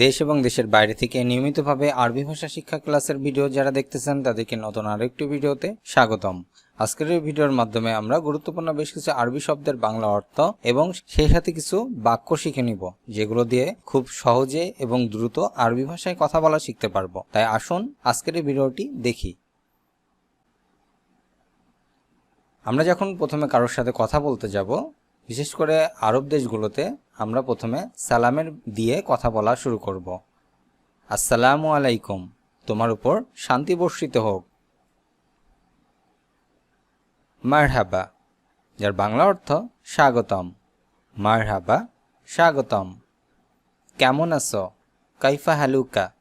দেশ এবং দেশের বাইরে থেকে নিয়মিতভাবে আরবি ভাষা শিক্ষা ক্লাসের ভিডিও যারা দেখতেছেন, তাদেরকে নতুন আরেকটি ভিডিওতে স্বাগতম। আজকের এই ভিডিওর মাধ্যমে আমরা গুরুত্বপূর্ণ বেশ কিছু আরবি শব্দের বাংলা অর্থ এবং সেই সাথে কিছু বাক্য শিখে নিব, যেগুলো দিয়ে খুব সহজে এবং দ্রুত আরবি ভাষায় কথা বলা শিখতে পারব। তাই আসুন আজকের এই ভিডিওটি দেখি। আমরা যখন প্রথমে কারোর সাথে কথা বলতে যাব বিশেষ করে আরব দেশগুলোতে আমরা প্রথমে সালামের দিয়ে কথা বলা শুরু করব। আসসালামু আলাইকুম। তোমার উপর শান্তি বর্ষিত হোক। মারহাবা, যার বাংলা অর্থ স্বাগতম। মারহাবা, স্বাগতম। কেমন আছো? কাইফা হালুকা।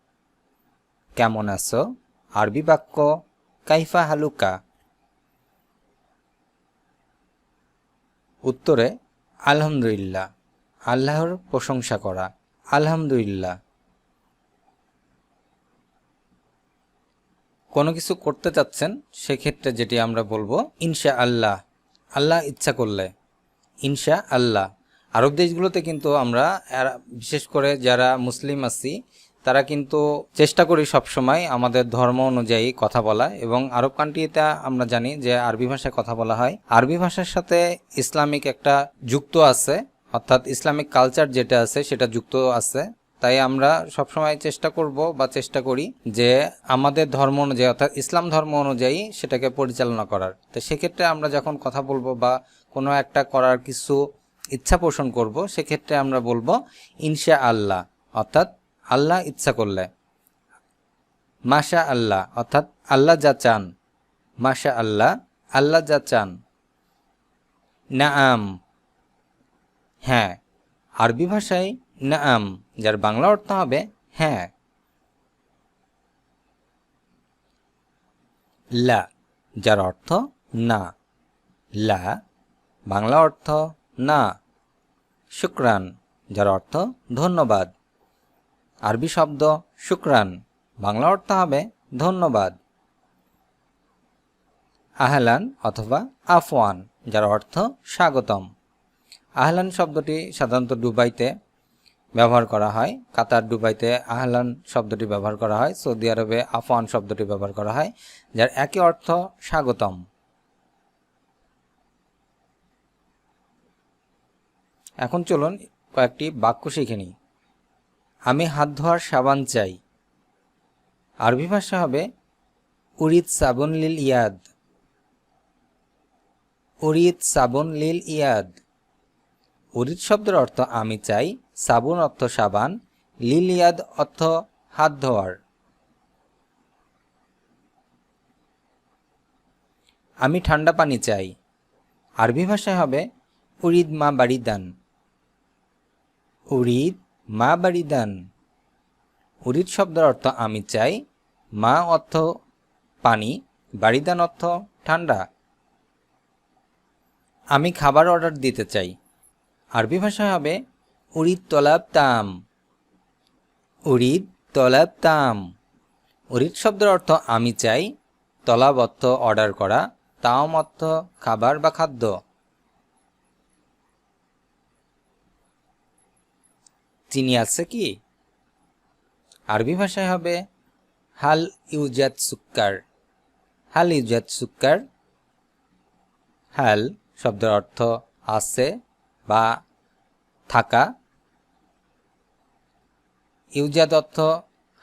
কেমন আছো? আরবি বাক্য, কাইফা হালুকা। উত্তরে, আলহামদুলিল্লাহ, আল্লাহর প্রশংসা করা, আলহামদুলিল্লাহ। কোনো কিছু করতে চাচ্ছেন, সেক্ষেত্রে যেটি আমরা বলব ইনশা আল্লাহ আল্লাহ ইচ্ছা করলে। ইনশা আল্লাহ আরব দেশগুলোতে কিন্তু আমরা বিশেষ করে যারা মুসলিম আছি তারা কিন্তু চেষ্টা করি সবসময় আমাদের ধর্ম অনুযায়ী কথা বলা এবং আরব কান্ট্রিতে আমরা জানি যে আরবি ভাষায় কথা বলা হয়। আরবি ভাষার সাথে ইসলামিক একটা যুক্ত আছে, অর্থাৎ ইসলামিক কালচার যেটা আছে সেটা যুক্ত আছে। তাই আমরা সবসময় চেষ্টা করব বা চেষ্টা করি যে আমাদের ধর্ম অনুযায়ী, অর্থাৎ ইসলাম ধর্ম অনুযায়ী সেটাকে পরিচালনা করার। তো সেক্ষেত্রে আমরা যখন কথা বলব বা কোনো একটা করার কিছু ইচ্ছা পোষণ করব, সেক্ষেত্রে আমরা বলব ইনশা আল্লাহ অর্থাৎ আল্লাহ ইচ্ছা করলে। মাশা আল্লাহ অর্থাৎ আল্লাহ যা চান। মাশা আল্লাহ আল্লাহ যা চান। নাআম। হ্যাঁ আরবি ভাষায় নাআম, যার বাংলা অর্থ হবে হ্যাঁ। লা, যার অর্থ না। লা, বাংলা অর্থ না। শুক্রান, যার অর্থ ধন্যবাদ। আরবি শব্দ শুক্রান। বাংলা অর্থ হবে ধন্যবাদ। আহলান অথবা আফওয়ান, যার অর্থ স্বাগতম। আহলান শব্দটি সাধারণত দুবাইতে ব্যবহার করা হয়। কাতার দুবাইতে আহলান শব্দটি ব্যবহার করা হয়। সৌদি আরবে আফওয়ান শব্দটি ব্যবহার করা হয়, যার একই অর্থ স্বাগতম। এখন চলুন কয়েকটি বাক্য শিখে নিই। আমি হাত ধোয়ার সাবান চাই। আরবি ভাষা হবে, উরিদ সাবন লিল ইয়াদ। উরিদ সাবন লিল ইয়াদ। উরিদ শব্দের অর্থ আমি চাই, সাবুন অর্থ সাবান, লিল ইয়াদ অর্থ হাত ধোয়ার। আমি ঠান্ডা পানি চাই। আরবি ভাষায় হবে, উরিদ মা বাড়িদান উরিদ মা বাড়িদান। উরিদ শব্দের অর্থ আমি চাই, মা অর্থ পানি, বাড়িদান অর্থ ঠান্ডা। আমি খাবার অর্ডার দিতে চাই। আরবি ভাষায় হবে, উরিদ তলাব তাম। উরিদ তলাব তাম। উরিদ শব্দের অর্থ আমি চাই, তলাব অর্থ অর্ডার করা, তাম অর্থ খাবার বা খাদ্য। চিনি আছে কি? আরবি ভাষায় হবে, হাল ইউজাত সুক্কার। হাল ইউজাত সুক্কার, হাল শব্দের অর্থ আছে বা থাকা। ইউজাদ অর্থ,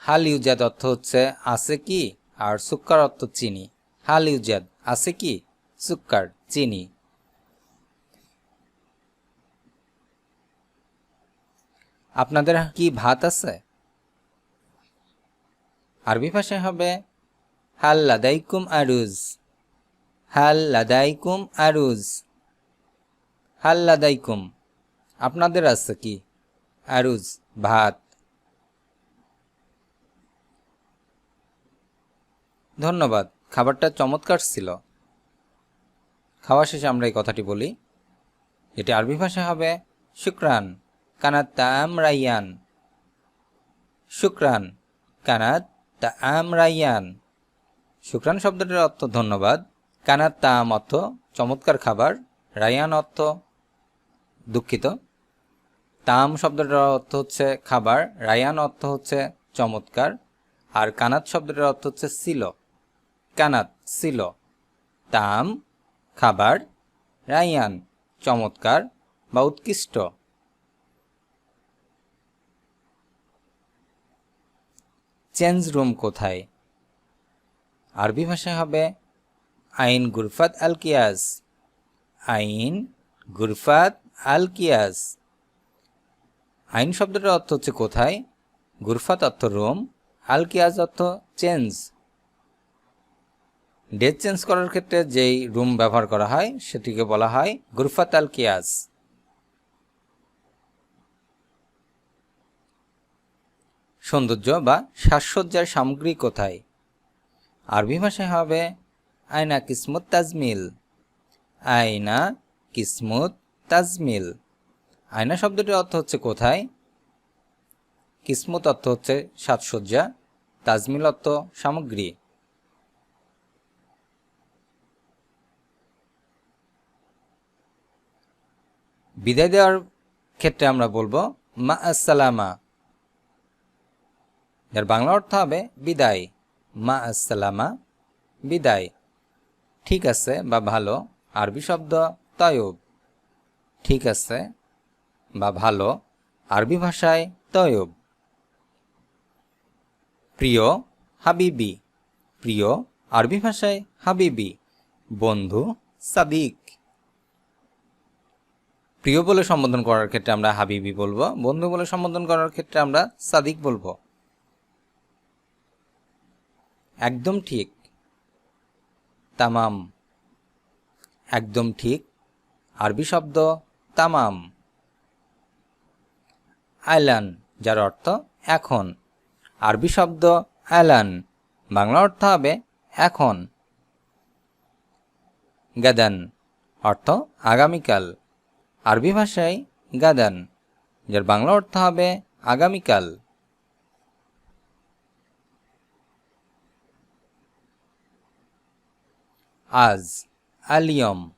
হাল ইউজাদ অর্থ হচ্ছে আছে কি? আর সুক্কার অর্থ চিনি। হাল ইউজাদ আছে কি? সুক্কার, চিনি। আপনাদের কি ভাত আছে? আরবি ভাষায় হবে, হাল লাদাইকুম আরুজ, হাল লাদাইকুম আরুজ, হাল লাদাইকুম। আপনাদের আছে কি? আরুজ, ভাত। ধন্যবাদ, খাবারটা চমৎকার ছিল। খাওয়া শেষে আমরা এই কথাটি বলি, এটি আরবি ভাষায় হবে, শুক্রান। কানাত তাম রাইয়ান। শুক্রান। কানাত তাম রাইয়ান। শুক্রান শব্দটির অর্থ ধন্যবাদ। কানাত তাম অর্থ চমৎকার খাবার রায়ান অর্থ দুঃখিত। তাম শব্দটার অর্থ হচ্ছে খাবার রায়ান অর্থ হচ্ছে চমৎকার। আর কানাত শব্দটার অর্থ হচ্ছে ছিল কানাত ছিল তাম, খাবার রায়ান চমৎকার বা উৎকৃষ্ট। চেঞ্জ রুম কোথায়? আরবি ভাষায় হবে, আইন গুরফাত আল কিয়াস। আইন গুরফাত আল কিয়াস। আইন শব্দটার অর্থ হচ্ছে কোথায়? গুরফাত অর্থ রোম, আল কিয়াস অর্থ চেঞ্জ। ডেট চেঞ্জ করার ক্ষেত্রে যেই রুম ব্যবহার করা হয়, সেটিকে বলা হয় গুরফাত আল কিয়াস। সৌন্দর্য বা সাজসজ্জার সামগ্রী কোথায়? আরবি ভাষায় হবে আয়না কিসমত তাজমিল। আয়না কিসমত তাজমিল। আয়না শব্দটির অর্থ হচ্ছে কোথায়? কিসমত অর্থ হচ্ছে সাজসজ্জা, তাজমিল অর্থ সামগ্রী। বিদায় দেওয়ার ক্ষেত্রে আমরা বলব, মা আসসালামা। যার বাংলা অর্থ হবে বিদায়। মা আসসালামা, বিদায়। ঠিক আছে বা ভালো, আরবি শব্দ তয়ব। ঠিক আছে বা ভালো, আরবি ভাষায় তয়ব। প্রিয় হাবিবি, প্রিয় আরবি ভাষায় হাবিবি, বন্ধু সাদিক। প্রিয় বলে সম্বোধন করার ক্ষেত্রে আমরা হাবিবি বলব, বন্ধু বলে সম্বোধন করার ক্ষেত্রে আমরা সাদিক বলব। একদম ঠিক। তামাম। একদম ঠিক। আরবি শব্দ তামাম। আইলান যার অর্থ এখন। আরবি শব্দ আলান বাংলা অর্থ হবে এখন। গাদান, অর্থ আগামীকাল। আরবি ভাষায় গাদান, যার বাংলা অর্থ হবে আগামীকাল। আজ, আলিয়ম।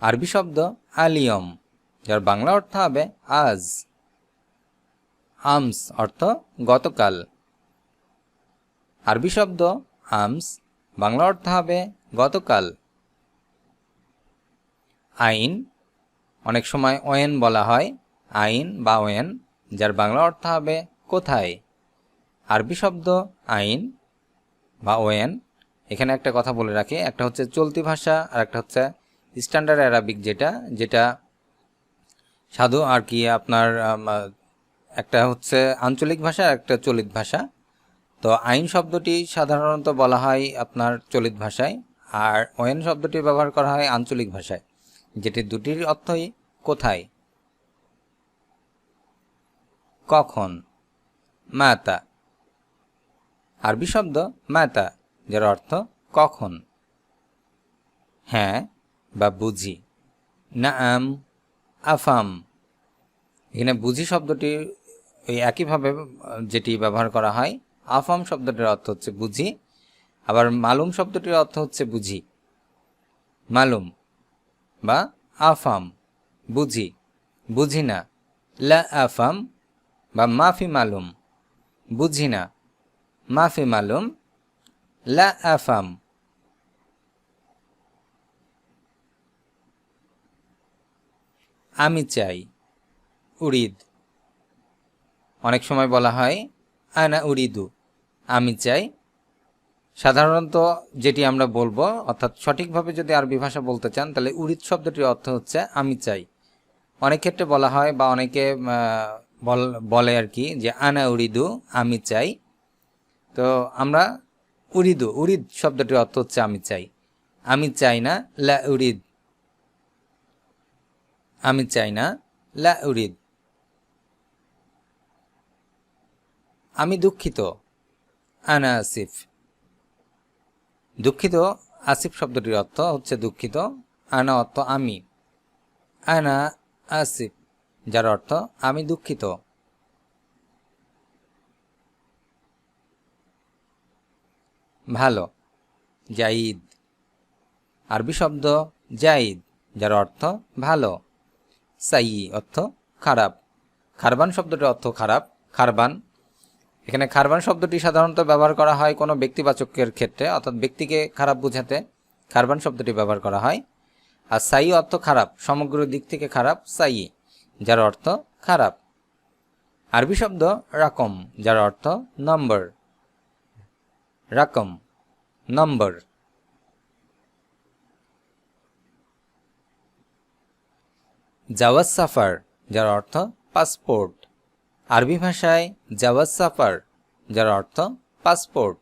আরবি শব্দ আলিয়ম, যার বাংলা অর্থ হবে আজ। আমস অর্থ গতকাল। আরবি শব্দ আমস, বাংলা অর্থ হবে গতকাল। আইন, অনেক সময় ওয়েন বলা হয়, আইন বা ওয়েন, যার বাংলা অর্থ হবে কোথায়। আরবি শব্দ আইন বা ওয়েন এখানে একটা কথা বলে রাখি, একটা হচ্ছে চলতি ভাষা আর একটা হচ্ছে স্ট্যান্ডার্ড অ্যারাবিক যেটা যেটা সাধু আর কি আপনার একটা হচ্ছে আঞ্চলিক ভাষা আর একটা চলিত ভাষা। তো আইন শব্দটি সাধারণত বলা হয় আপনার চলিত ভাষায় আর ওয়েন শব্দটি ব্যবহার করা হয় আঞ্চলিক ভাষায়। যেটি দুটির অর্থই কোথায়? কখন? মাতা। আরবি শব্দ মাতা। যার অর্থ কখন। হ্যাঁ বা বুঝি। না আম আফাম। এখানে বুঝি শব্দটি ওই একইভাবে যেটি ব্যবহার করা হয়, আফাম শব্দটির অর্থ হচ্ছে বুঝি, আবার মালুম শব্দটির অর্থ হচ্ছে বুঝি। মালুম বা আফাম, বুঝি বুঝি না লা আফাম বা মাফি মালুম বুঝি না মাফি মালুম লা আফাম। আমি চাই উড়িদ অনেক সময় বলা হয়, আনা উড়িদু আমি চাই, সাধারণত যেটি আমরা বলব, অর্থাৎ সঠিকভাবে যদি আরবি ভাষা বলতে চান, তাহলে উড়িদ শব্দটির অর্থ হচ্ছে, আমি চাই। অনেক ক্ষেত্রে বলা হয়, বা অনেকে বলে আর কি, যে আনা উড়িদু আমি চাই। তো আমরা উড়িদু উরিদ শব্দটির অর্থ হচ্ছে আমি চাই। আমি চাই না, লা উরিদ। আমি চাই না, লা উরিদ। আমি দুঃখিত, আনা আসিফ। দুঃখিত, আসিফ শব্দটির অর্থ হচ্ছে দুঃখিত, আনা অর্থ আমি। আনা আসিফ, যার অর্থ আমি দুঃখিত। ভালো, জাইদ। আরবি শব্দ জাইদ, যার অর্থ ভালো। সাই অর্থ খারাপ। খারবান শব্দটির অর্থ খারাপ, খারবান। এখানে খারবান শব্দটি সাধারণত ব্যবহার করা হয় কোনো ব্যক্তিবাচকের ক্ষেত্রে, অর্থাৎ ব্যক্তিকে খারাপ বোঝাতে খারবান শব্দটি ব্যবহার করা হয়। আর সাই অর্থ খারাপ, সমগ্র দিক থেকে খারাপ সাই যার অর্থ খারাপ। আরবি শব্দ রাকম, যার অর্থ নম্বর। রাকম। নম্বর। জাওয়াজ সাফার, যার অর্থ পাসপোর্ট। আরবি ভাষায় জাওয়াজ সাফার, যার অর্থ পাসপোর্ট।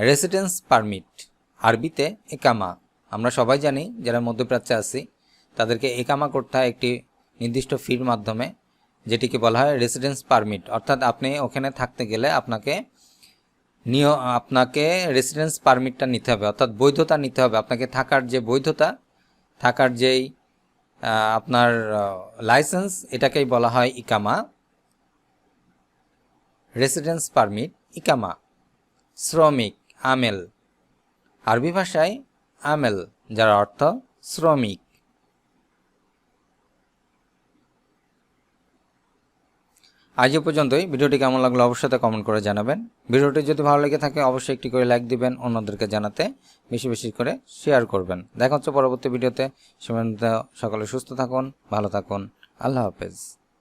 রেসিডেন্স পারমিট, আরবিতে একামা। আমরা সবাই জানি, যারা মধ্যপ্রাচ্যে আছি, তাদেরকে একামা করতে হয় একটি নির্দিষ্ট ফির মাধ্যমে, যেটিকে বলা হয় রেসিডেন্স পারমিট। অর্থাৎ আপনি ওখানে থাকতে গেলে আপনাকে নিয়, আপনাকে রেসিডেন্স পারমিটটা নিতে হবে, অর্থাৎ বৈধতা নিতে হবে। আপনাকে থাকার যে বৈধতা, থাকার যেই আপনার লাইসেন্স এটাকেই বলা হয় ইকামা। Residence permit ইকামা। শ্রমিক, আমেল। আরবি ভাষায় আমেল, যার অর্থ শ্রমিক। আজ পর্যন্তই। ভিডিওটি কেমন লাগল অবশ্যই কমেন্ট করে জানাবেন। ভিডিওটি যদি ভালো লেগে থাকে, অবশ্যই একটি করে লাইক দিবেন, অন্যদেরকে জানাতে বেশি বেশি করে শেয়ার করবেন। দেখা হচ্ছে পরবর্তী ভিডিওতে। সে সকলে সুস্থ থাকুন, ভালো থাকুন। আল্লাহ হাফেজ।